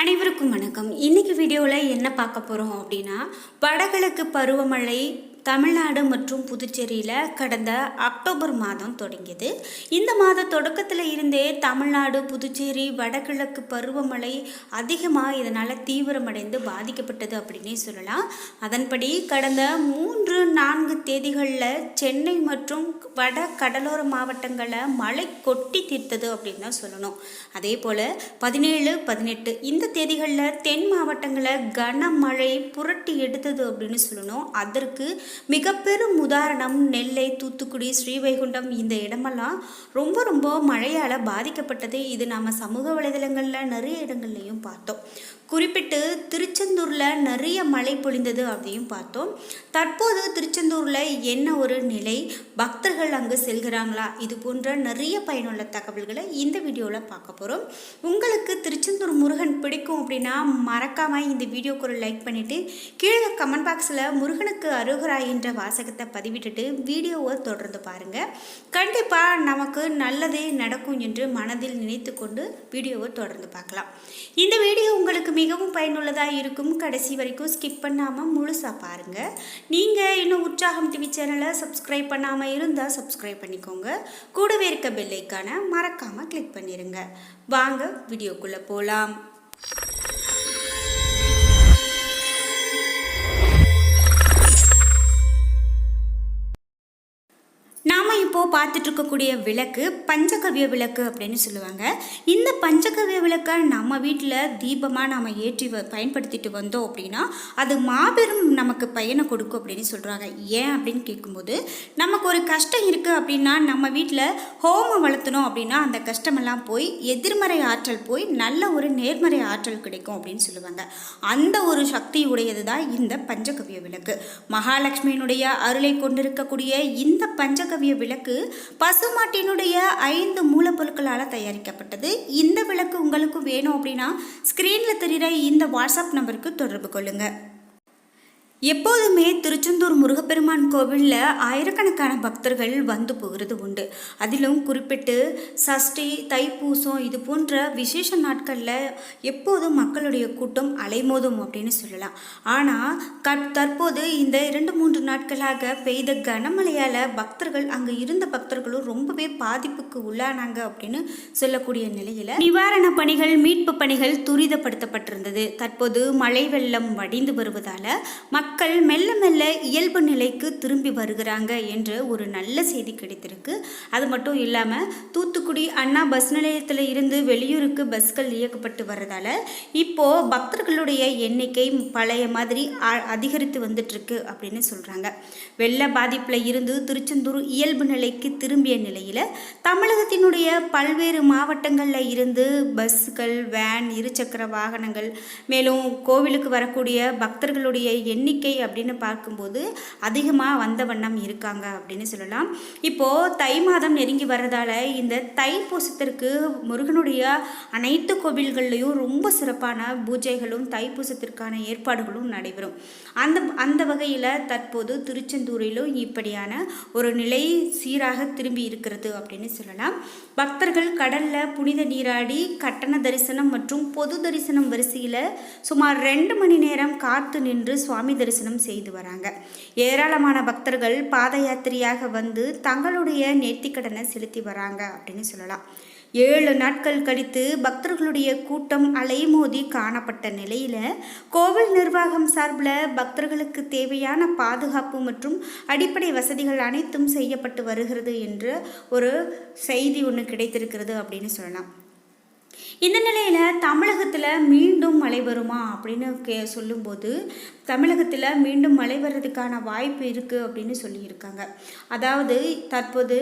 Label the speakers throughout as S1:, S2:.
S1: அனைவருக்கும் வணக்கம். இன்னைக்கு வீடியோவில் என்ன பார்க்க போகிறோம் அப்படின்னா வடகிழக்கு பருவமழை தமிழ்நாடு மற்றும் புதுச்சேரியில் கடந்த அக்டோபர் மாதம் தொடங்கியது. இந்த மாத தொடக்கத்தில் இருந்தே தமிழ்நாடு புதுச்சேரி வடகிழக்கு பருவமழை அதிகமாக இதனால் தீவிரமடைந்து பாதிக்கப்பட்டது அப்படின்னே சொல்லலாம். அதன்படி கடந்த மூன்று நான்கு தேதிகளில் சென்னை மற்றும் வட கடலோர மாவட்டங்களில் மழை கொட்டி தீர்த்தது அப்படின்னு தான் சொல்லணும். அதே போல் பதினேழு பதினெட்டு இந்த தேதிகளில் தென் மாவட்டங்களில் கனமழை புரட்டி எடுத்தது அப்படின்னு சொல்லணும். அதற்கு மிக பெரும் உதாரணம் நெல்லை தூத்துக்குடி ஸ்ரீவைகுண்டம் இந்த இடமெல்லாம் ரொம்ப ரொம்ப மழையால் பாதிக்கப்பட்டது. இது நாம் சமூக வலைதளங்களில் நிறைய இடங்கள்லையும் பார்த்தோம். குறிப்பிட்டு திருச்செந்தூரில் நிறைய மழை பொழிந்தது அப்படியும் பார்த்தோம். தற்போது திருச்செந்தூரில் என்ன ஒரு நிலை? பக்தர்கள் அங்கு செல்கிறாங்களா? இது போன்ற நிறைய பயனுள்ள தகவல்களை இந்த வீடியோவில் பார்க்க போகிறோம் உங்களுக்கு திருச்செந்தூர் பிடிக்கும் அப்படின்னா மறக்காமல் இந்த வீடியோக்கு ஒரு லைக் பண்ணிவிட்டு கீழே கமெண்ட் பாக்ஸில் முருகனுக்கு அருகரா என்ற வாசகத்தை பதிவிட்டுட்டு வீடியோவை தொடர்ந்து பாருங்கள் கண்டிப்பாக நமக்கு நல்லதே நடக்கும் என்று மனதில் நினைத்து கொண்டு வீடியோவை தொடர்ந்து பார்க்கலாம். இந்த வீடியோ உங்களுக்கு மிகவும் பயனுள்ளதாக இருக்கும். கடைசி வரைக்கும் ஸ்கிப் பண்ணாமல் முழுசாக பாருங்கள் நீங்கள் இன்னும் உற்சாகம் டிவி சேனலை சப்ஸ்கிரைப் பண்ணாமல் இருந்தால் சப்ஸ்கிரைப் பண்ணிக்கோங்க. கூடவே இருக்க பெல்லைக்கான மறக்காமல் கிளிக் பண்ணிடுங்க வாங்க வீடியோக்குள்ளே போகலாம் you பார்த்துட்டு இருக்கக்கூடிய விளக்கு பஞ்சகவ்ய விளக்கு அப்படின்னு சொல்லுவாங்க. இந்த பஞ்சகவிய விளக்கை நம்ம வீட்டில் தீபமாக நாம் ஏற்றி வ பயன்படுத்திட்டு வந்தோம் அப்படின்னா அது மாபெரும் நமக்கு பயனை கொடுக்கும் அப்படின்னு சொல்கிறாங்க ஏன் அப்படின்னு கேட்கும்போது நமக்கு ஒரு கஷ்டம் இருக்குது அப்படின்னா நம்ம வீட்டில் ஹோமம் வளர்த்தணும் அப்படின்னா அந்த கஷ்டமெல்லாம் போய் எதிர்மறை ஆற்றல் போய் நல்ல ஒரு நேர்மறை ஆற்றல் கிடைக்கும் அப்படின்னு சொல்லுவாங்க. அந்த ஒரு சக்தி உடையது தான் இந்த பஞ்சகவ்ய விளக்கு. மகாலட்சுமியினுடைய அருளை கொண்டிருக்கக்கூடிய இந்த பஞ்சகவிய விளக்கு பசுமாட்டினுடைய ஐந்து மூலப்பொருட்களால் தயாரிக்கப்பட்டது. இந்த விளக்கு உங்களுக்கு வேணும் அப்படின்னா ஸ்க்ரீனில் தெரிகிற இந்த வாட்ஸ்அப் நம்பருக்கு தொடர்பு கொள்ளுங்கள் எப்போதுமே திருச்செந்தூர் முருகப்பெருமான் கோவிலில் ஆயிரக்கணக்கான பக்தர்கள் வந்து போகிறது உண்டு. அதிலும் குறிப்பிட்டு சஷ்டி தைப்பூசம் இது போன்ற விசேஷ நாட்களில் எப்போதும் மக்களுடைய கூட்டம் அலைமோதும் அப்படின்னு சொல்லலாம். ஆனால் க தற்போது இந்த இரண்டு மூன்று நாட்களாக பெய்த கனமழையால் பக்தர்கள் அங்கே இருந்த பக்தர்களும் ரொம்பவே பாதிப்புக்கு உள்ளானாங்க அப்படின்னு சொல்லக்கூடிய நிலையில் நிவாரண பணிகள் மீட்பு பணிகள் துரிதப்படுத்தப்பட்டிருந்தது. தற்போது மழை வெள்ளம் வடிந்து வருவதால் மக்கள் மக்கள் மெல்ல மெல்ல இயல்பு நிலைக்கு திரும்பி வருகிறாங்க என்று ஒரு நல்ல செய்தி கிடைத்திருக்கு. அது மட்டும் இல்லாமல் தூத்துக்குடி அண்ணா பஸ் நிலையத்தில் இருந்து வெளியூருக்கு பஸ்கள் இயக்கப்பட்டு வர்றதால இப்போது பக்தர்களுடைய எண்ணிக்கை பழைய மாதிரி அ- அதிகரித்து வந்துட்டுருக்கு அப்படின்னு சொல்கிறாங்க வெள்ள பாதிப்பில் இருந்து திருச்செந்தூர் இயல்பு நிலைக்கு திரும்பிய நிலையில் தமிழகத்தினுடைய பல்வேறு மாவட்டங்களில் இருந்து பஸ்கள் வேன் இருசக்கர வாகனங்கள் மேலும் கோவிலுக்கு வரக்கூடிய பக்தர்களுடைய எண்ணிக்கை அப்படின்னு பார்க்கும்போது அதிகமாக வந்த வண்ணம் இருக்காங்க அப்படின்னு சொல்லலாம். இப்போது தை மாதம் நெருங்கி வர்றதால இந்த தைப்பூசத்திற்கு முருகனுடைய அனைத்து கோவில்கள்லையும் ரொம்ப சிறப்பான பூஜைகளும் தைப்பூசத்திற்கான ஏற்பாடுகளும் நடைபெறும். அந்த அந்த வகையில் தற்போது திருச்செந்தூரிலும் இப்படியான ஒரு நிலை சீராக திரும்பி இருக்கிறது அப்படின்னு சொல்லலாம். பக்தர்கள் கடலில் புனித நீராடி கட்டண தரிசனம் மற்றும் பொது தரிசனம் வரிசையில் சுமார் ரெண்டு மணி நேரம் காத்து நின்று சுவாமி தரிசனம் செய்து வராங்க. ஏராளமான பக்தர்கள் பாத யாத்திரையாக வந்து தங்களுடைய நேர்த்திக்கடனை செலுத்தி வராங்க அப்படின்னு சொல்லலாம். ஏழு நாட்கள் கழித்து பக்தர்களுடைய கூட்டம் அலைமோதி காணப்பட்ட நிலையில் கோவில் நிர்வாகம் சார்பில் பக்தர்களுக்கு தேவையான பாதுகாப்பு மற்றும் அடிப்படை வசதிகள் அனைத்தும் செய்யப்பட்டு வருகிறது என்று ஒரு செய்தி ஒன்று கிடைத்திருக்கிறது அப்படின்னு சொல்லலாம். இந்த நிலையில் தமிழகத்தில் மீண்டும் மழை வருமா அப்படின்னு கே சொல்லும்போது தமிழகத்தில் மீண்டும் மழை வர்றதுக்கான வாய்ப்பு இருக்குது அப்படின்னு சொல்லியிருக்காங்க. அதாவது தற்போது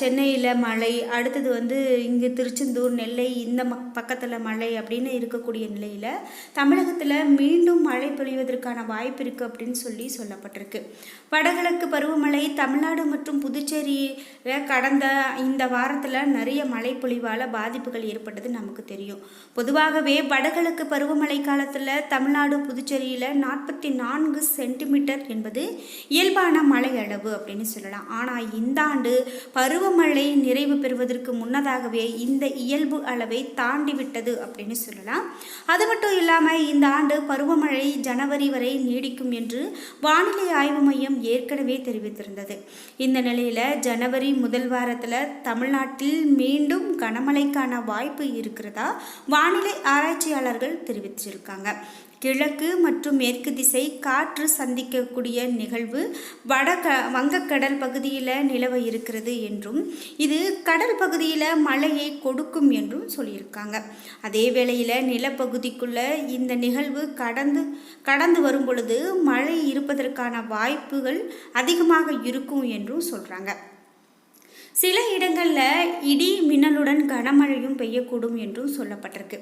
S1: சென்னையில் மழை அடுத்தது வந்து இங்கே திருச்செந்தூர் நெல்லை இந்த மக் பக்கத்தில் மழை அப்படின்னு இருக்கக்கூடிய நிலையில் தமிழகத்தில் மீண்டும் மழை பொழிவதற்கான வாய்ப்பு இருக்குது அப்படின்னு சொல்லி சொல்லப்பட்டிருக்கு. வடகிழக்கு பருவமழை தமிழ்நாடு மற்றும் புதுச்சேரியில் கடந்த இந்த வாரத்தில் நிறைய மழை பொழிவால் பாதிப்புகள் ஏற்பட்டது. நமக்கு தெரியும். பொதுவாகவே வடகிழக்கு பருவமழை காலத்தில் தமிழ்நாடு புதுச்சேரியில் நாற்பத்தி நான்கு சென்டிமீட்டர் என்பது இயல்பான மழை அளவு அப்படின்னு சொல்லலாம். ஆனால் இந்த ஆண்டு பருவமழை நிறைவு பெறுவதற்கு முன்னதாகவே இந்த இயல்பு அளவை தாண்டி விட்டது அப்படின்னு சொல்லலாம். அது மட்டும் இல்லாமல் இந்த ஆண்டு பருவமழை ஜனவரி வரை நீடிக்கும் என்று வானிலை ஆய்வு மையம் ஏற்கனவே தெரிவித்திருந்தது. இந்த நிலையில் ஜனவரி முதல் வாரத்தில் தமிழ்நாட்டில் மீண்டும் கனமழைக்கான வாய்ப்பு இருக்கிறதா? வானிலை ஆராய்ச்சியாளர்கள் தெரிவிச்சிருக்காங்க கிழக்கு மற்றும் மேற்கு திசை காற்று சந்திக்கக்கூடிய நிகழ்வு வட க வங்கக்கடல் பகுதியில் நிலவ இருக்கிறது என்றும் இது கடல் பகுதியில் மழையை கொடுக்கும் என்றும் சொல்லியிருக்காங்க. அதே வேளையில் நிலப்பகுதிக்குள்ள இந்த நிகழ்வு கடந்து கடந்து வரும் பொழுது மழை இருப்பதற்கான வாய்ப்புகள் அதிகமாக இருக்கும் என்றும் சொல்கிறாங்க சில இடங்களில் இடி மின்னலுடன் கனமழையும் பெய்யக்கூடும் என்றும் சொல்லப்பட்டிருக்கு.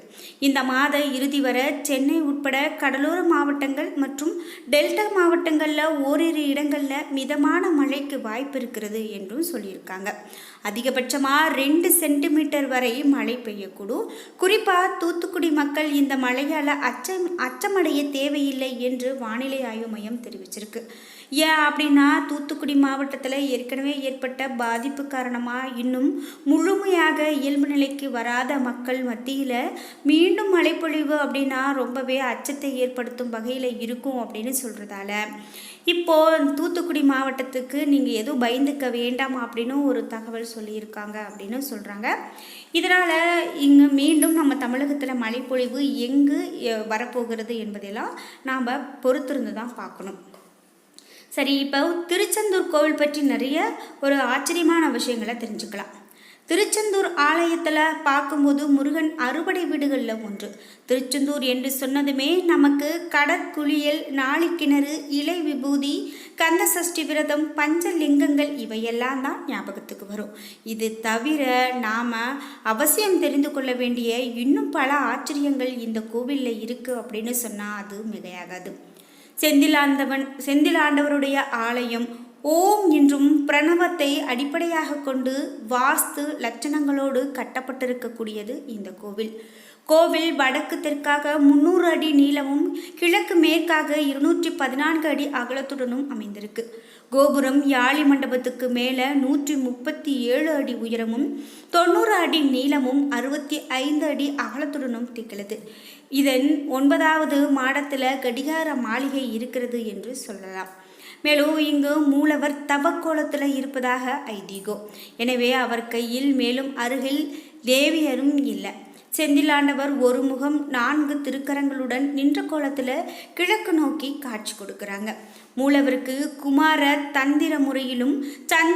S1: இந்த மாத இறுதி வரை சென்னை உட்பட கடலோர மாவட்டங்கள் மற்றும் டெல்டா மாவட்டங்களில் ஓரிரு இடங்களில் மிதமான மழைக்கு வாய்ப்பு இருக்கிறது என்றும் சொல்லியிருக்காங்க. அதிகபட்சமாக ரெண்டு சென்டிமீட்டர் வரை மழை பெய்யக்கூடும். குறிப்பாக தூத்துக்குடி மக்கள் இந்த மழையால் அச்சம் அச்சமடைய தேவையில்லை என்று வானிலை ஆய்வு மையம் தெரிவிச்சிருக்கு. ஏன் அப்படின்னா தூத்துக்குடி மாவட்டத்தில் ஏற்கனவே ஏற்பட்ட பாதிப்பு காரணமாக இன்னும் முழுமையாக இயல்பு நிலைக்கு வராத மக்கள் மத்தியில் மீண்டும் மழைப்பொழிவு அப்படின்னா ரொம்பவே அச்சத்தை ஏற்படுத்தும் வகையில் இருக்கும் அப்படின்னு சொல்கிறதால இப்போது தூத்துக்குடி மாவட்டத்துக்கு நீங்கள் எதுவும் பயந்துக்க வேண்டாம் அப்படின்னு ஒரு தகவல் சொல்லியிருக்காங்க அப்படின்னு சொல்கிறாங்க இதனால் இங்கே மீண்டும் நம்ம தமிழகத்தில் மழைப்பொழிவு எங்கு வரப்போகிறது என்பதெல்லாம் நாம் பொறுத்திருந்து தான் பார்க்கணும். சரி இப்போ திருச்செந்தூர் கோவில் பற்றி நிறைய ஒரு ஆச்சரியமான விஷயங்களை தெரிஞ்சுக்கலாம். திருச்செந்தூர் ஆலயத்தில் பார்க்கும்போது முருகன் அறுபடை வீடுகளில் ஒன்று. திருச்செந்தூர் என்று சொன்னதுமே நமக்கு கடற்குளியல் நாளிக்கிணறு இலை விபூதி கந்த சஷ்டி விரதம் பஞ்சலிங்கங்கள் இவையெல்லாம் தான் ஞாபகத்துக்கு வரும். இது தவிர நாம் அவசியம் தெரிந்து கொள்ள வேண்டிய இன்னும் பல ஆச்சரியங்கள் இந்த கோவிலில் இருக்குது அப்படின்னு சொன்னால் அது மிகையாகாது செந்திலாண்டவன் செந்திலாண்டவருடைய ஆலயம் ஓம் என்றும் பிரணவத்தை அடிப்படையாக கொண்டு வாஸ்து லட்சணங்களோடு கட்டப்பட்டிருக்கக்கூடியது இந்த கோவில். கோவில் வடக்கு தெற்காக முன்னூறு அடி நீளமும் கிழக்கு மேற்காக இருநூற்றி பதினான்கு அடி அகலத்துடனும் அமைந்திருக்கு. கோபுரம் யாழி மண்டபத்துக்கு மேலே நூற்றி முப்பத்தி ஏழு அடி உயரமும் தொண்ணூறு அடி நீளமும் அறுபத்தி ஐந்து அடி அகலத்துடனும் திகழுது இதன் ஒன்பதாவது மாடத்தில் கடிகார மாளிகை இருக்கிறது என்று சொல்லலாம். மேலும் இங்கு மூலவர் தவக்கோலத்தில் இருப்பதாக ஐதீகம் எனவே அவர் கையில் மேலும் அருகில் தேவியரும் இல்லை. செந்திலாண்டவர் ஒரு முகம் நான்கு திருக்கரங்களுடன் நின்ற கோலத்தில் கிழக்கு நோக்கி காட்சி கொடுக்குறாங்க. மூலவருக்கு குமார தந்திர முறையிலும் சந்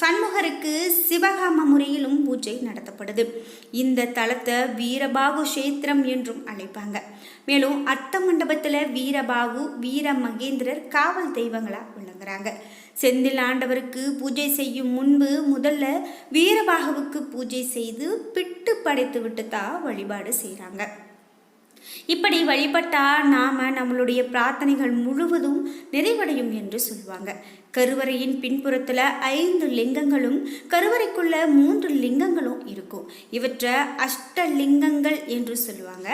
S1: சண்முகருக்கு சிவகாம முறையிலும் பூஜை நடத்தப்படுது. இந்த தலத்தை வீரபாகு கஷேத்திரம் என்றும் அழைப்பாங்க. மேலும் அர்த்த மண்டபத்தில் வீரபாகு வீர மகேந்திரர் காவல் தெய்வங்களாக விளங்குறாங்க. செந்தில் ஆண்டவருக்கு பூஜை செய்யும் முன்பு முதல்ல வீரபாகவுக்கு பூஜை செய்து பிட்டு படைத்து விட்டு தான் வழிபாடு செய்கிறாங்க இப்படி வழிபட்டா நாம நம்மளுடைய பிரார்த்தனைகள் முழுவதும் நிறைவடையும் என்று சொல்லுவாங்க கருவறையின் பின்புறத்தில் ஐந்து லிங்கங்களும் கருவறைக்குள்ள மூன்று லிங்கங்களும் இருக்கும். இவற்றை அஷ்டலிங்கங்கள் என்று சொல்லுவாங்க.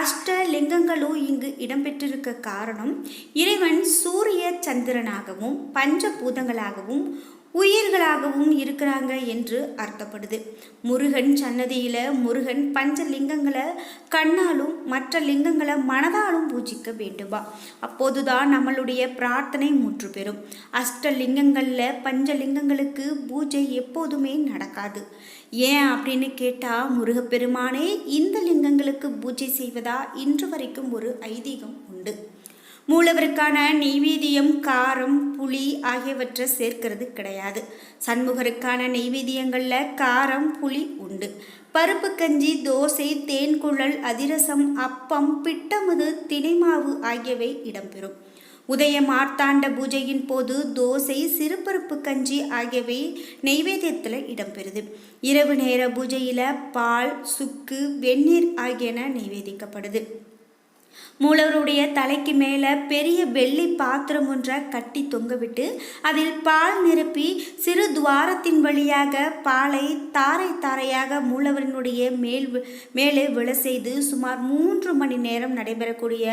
S1: அஷ்டலிங்கங்களும் இங்கு இடம்பெற்றிருக்க காரணம் இறைவன் சூரிய சந்திரனாகவும் பஞ்சபூதங்களாகவும் உயிர்களாகவும் இருக்கிறாங்க என்று அர்த்தப்படுது. முருகன் சன்னதியில் முருகன் பஞ்ச லிங்கங்களை கண்ணாலும் மற்ற லிங்கங்களை மனதாலும் பூஜிக்க வேண்டுமா? அப்போதுதான் நம்மளுடைய பிரார்த்தனை முற்று பெறும். அஷ்டலிங்கங்களில் பஞ்சலிங்கங்களுக்கு பூஜை எப்போதுமே நடக்காது. ஏன் அப்படின்னு கேட்டால் முருகப்பெருமானே இந்த லிங்கங்களுக்கு பூஜை செய்வதா இன்று வரைக்கும் ஒரு ஐதீகம் உண்டு. மூலவருக்கான நெய்வேதியம் காரம் புளி ஆகியவற்றை சேர்க்கிறது கிடையாது. சண்முகருக்கான நெய்வேதியங்களில் காரம் புளி உண்டு. பருப்பு கஞ்சி தோசை தேன்குழல் அதிரசம் அப்பம் பிட்டமுது தினைமாவு ஆகியவை இடம்பெறும். உதய மார்த்தாண்ட பூஜையின் போது தோசை சிறுபருப்பு கஞ்சி ஆகியவை நெய்வேத்தியத்தில் இடம்பெறுது. இரவு நேர பூஜையில் பால் சுக்கு வெந்நீர் ஆகியன நெய்வேதிக்கப்படுது மூலவருடைய தலைக்கு மேலே பெரிய வெள்ளி பாத்திரம் ஒன்றை கட்டி தொங்கவிட்டு அதில் பால் நிரப்பி சிறு துவாரத்தின் வழியாக பாலை தாரை தாரையாக மூலவரினுடைய மேல் மேலே விழ செய்து சுமார் மூன்று மணி நேரம் நடைபெறக்கூடிய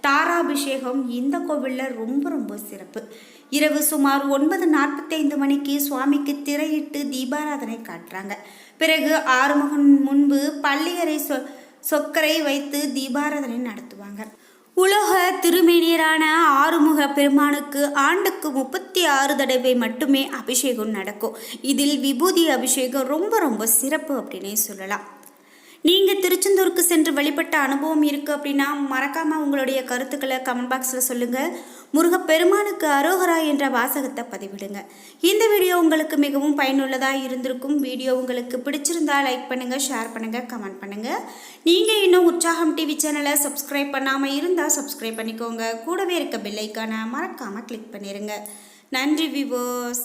S1: தாராபிஷேகம் இந்த கோவிலில் ரொம்ப ரொம்ப சிறப்பு. இரவு சுமார் ஒன்பது நாற்பத்தைந்து மணிக்கு சுவாமிக்கு திரையிட்டு தீபாராதனை காட்டுறாங்க. பிறகு ஆறுமுகன் முன்பு பள்ளியறை சொ சொக்கரை வைத்து தீபாராதனை நடத்துவாங்க. உலக திருமேனியரான ஆறுமுக பெருமானுக்கு ஆண்டுக்கு முப்பத்தி ஆறு தடவை மட்டுமே அபிஷேகம் நடக்கும். இதில் விபூதி அபிஷேகம் ரொம்ப ரொம்ப சிறப்பு அப்படின்னே சொல்லலாம். நீங்கள் திருச்செந்தூருக்கு சென்று வழிபட்ட அனுபவம் இருக்குது அப்படின்னா மறக்காமல் உங்களுடைய கருத்துக்களை கமெண்ட் பாக்ஸில் சொல்லுங்கள் முருகப்பெருமானுக்கு அரோகரா என்ற வாசகத்தை பதிவிடுங்க. இந்த வீடியோ உங்களுக்கு மிகவும் பயனுள்ளதாக இருந்திருக்கும். வீடியோ உங்களுக்கு பிடிச்சிருந்தா லைக் பண்ணுங்கள் ஷேர் பண்ணுங்கள் கமெண்ட் பண்ணுங்கள் நீங்கள் இன்னும் உற்சாகம் டிவி சேனலை சப்ஸ்கிரைப் பண்ணாமல் இருந்தால் சப்ஸ்கிரைப் பண்ணிக்கோங்க. கூடவே இருக்க பெல்லைக்கான மறக்காமல் கிளிக் பண்ணிடுங்க நன்றி விவோஸ்